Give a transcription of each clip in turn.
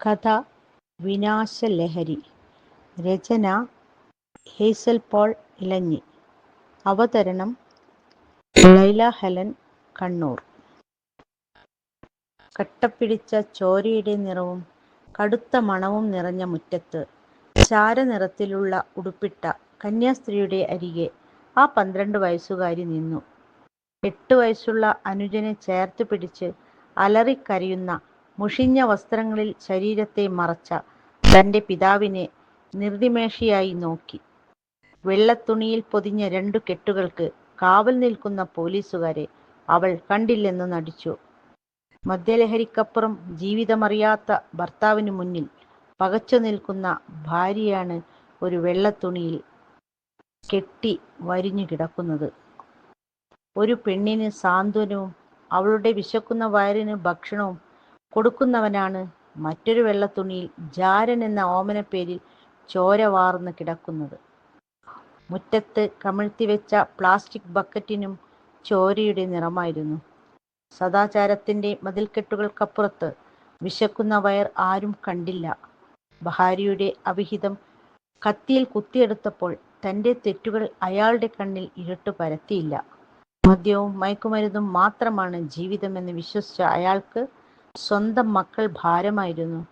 കഥ വിനാശലഹരി. രചന Hazel Paul ഇലഞ്ഞി. അവതരണം Laila Helen Kannur. കട്ടപ്പിടിച്ച ചോരയുടെ നിറവും കടുത്ത മണവും നിറഞ്ഞ മുറ്റത്ത് ചാരനിറത്തിലുള്ള ഉടുപ്പിട്ട കന്യാസ്ത്രീയുടെ അരികെ ആ പന്ത്രണ്ട് വയസ്സുകാരി നിന്നു. എട്ട് വയസ്സുള്ള അനുജനെ ചേർത്ത് പിടിച്ച് അലറിക്കരയുന്ന മുഷിഞ്ഞ വസ്ത്രങ്ങളിൽ ശരീരത്തെ മറച്ച തന്റെ പിതാവിനെ നിർദിമേഷിയായി നോക്കി. വെള്ളത്തുണിയിൽ പൊതിഞ്ഞ രണ്ടു കെട്ടുകൾക്ക് കാവൽ നിൽക്കുന്ന പോലീസുകാരെ അവൾ കണ്ടില്ലെന്ന് നടിച്ചു. മദ്യലഹരിക്കപ്പുറം ജീവിതമറിയാത്ത ഭർത്താവിനു മുന്നിൽ പകച്ചു നിൽക്കുന്ന ഭാര്യയാണ് ഒരു വെള്ളത്തുണിയിൽ കെട്ടി വരിഞ്ഞു കിടക്കുന്നത്. ഒരു പെണ്ണിന് സാന്ത്വനവും അവളുടെ വിശക്കുന്ന വയറിന് ഭക്ഷണവും കൊടുക്കുന്നവനാണ് മറ്റൊരു വെള്ളത്തുണിയിൽ ജാരൻ എന്ന ഓമനപ്പേരിൽ ചോര വാർന്ന് കിടക്കുന്നത്. മുറ്റത്ത് കമിഴ്ത്തി വെച്ച പ്ലാസ്റ്റിക് ബക്കറ്റിനും ചോരയുടെ നിറമായിരുന്നു. സദാചാരത്തിന്റെ മതിൽക്കെട്ടുകൾക്കപ്പുറത്ത് വിശക്കുന്ന വയർ ആരും കണ്ടില്ല. ഭാര്യയുടെ അവിഹിതം കത്തിയിൽ കുത്തിയെടുത്തപ്പോൾ തന്റെ തെറ്റുകൾ അയാളുടെ കണ്ണിൽ ഇരുട്ട് പരത്തിയില്ല. മദ്യവും മയക്കുമരുന്നും മാത്രമാണ് ജീവിതമെന്ന് വിശ്വസിച്ച അയാൾക്ക് സ്വന്തം മക്കൾ ഭാരമായിരുന്നു.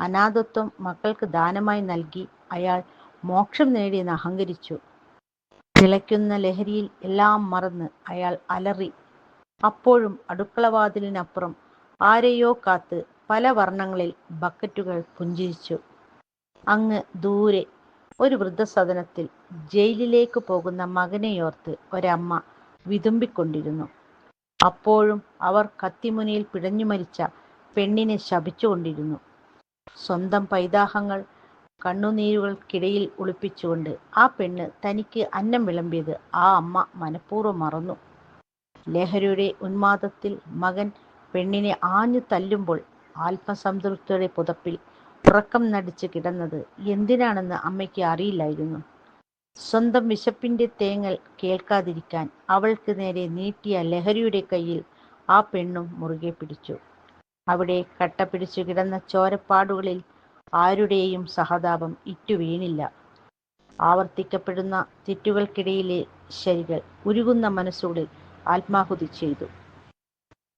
അനാഥത്വം മക്കൾക്ക് ദാനമായി നൽകി അയാൾ മോക്ഷം നേടിയെന്ന് അഹങ്കരിച്ചു. തിളയ്ക്കുന്ന ലഹരിയിൽ എല്ലാം മറന്ന് അയാൾ അലറി. അപ്പോഴും അടുക്കളവാതിലിനപ്പുറം ആരെയോ കാത്ത് പല വർണങ്ങളിൽ ബക്കറ്റുകൾ പുഞ്ചിരിച്ചു. അങ്ങ് ദൂരെ ഒരു വൃദ്ധസദനത്തിൽ ജയിലിലേക്ക് പോകുന്ന മകനെയോർത്ത് ഒരമ്മ വിതുമ്പിക്കൊണ്ടിരുന്നു. അപ്പോഴും അവർ കത്തിമുനയിൽ പിടഞ്ഞു മരിച്ച പെണ്ണിനെ ശപിച്ചുകൊണ്ടിരുന്നു. സ്വന്തം പൈതാഹങ്ങൾ കണ്ണുനീരുകൾക്കിടയിൽ ഒളിപ്പിച്ചുകൊണ്ട് ആ പെണ്ണ് തനിക്ക് അന്നം വിളമ്പിയത് ആ അമ്മ മനഃപൂർവം മറന്നു. ലഹരിയുടെ ഉന്മാദത്തിൽ മകൻ പെണ്ണിനെ ആഞ്ഞു തല്ലുമ്പോൾ ആത്മസംതൃപ്തിയുടെ പുതപ്പിൽ ഉറക്കം നടിച്ച് കിടന്നത് എന്തിനാണെന്ന് അമ്മയ്ക്ക് അറിയില്ലായിരുന്നു. സ്വന്തം വിശപ്പിന്റെ തേങ്ങൽ കേൾക്കാതിരിക്കാൻ അവൾക്ക് നേരെ നീട്ടിയ ലഹരിയുടെ കയ്യിൽ ആ പെണ്ണും മുറുകെ പിടിച്ചു. അവിടെ കട്ട പിടിച്ചു കിടന്ന ചോരപ്പാടുകളിൽ ആരുടെയും സഹതാപം ഇറ്റു വീണില്ല. ആവർത്തിക്കപ്പെടുന്ന തെറ്റുകൾക്കിടയിലെ ശരികൾ ഉരുകുന്ന മനസ്സുകളിൽ ആത്മാഹുതി ചെയ്തു.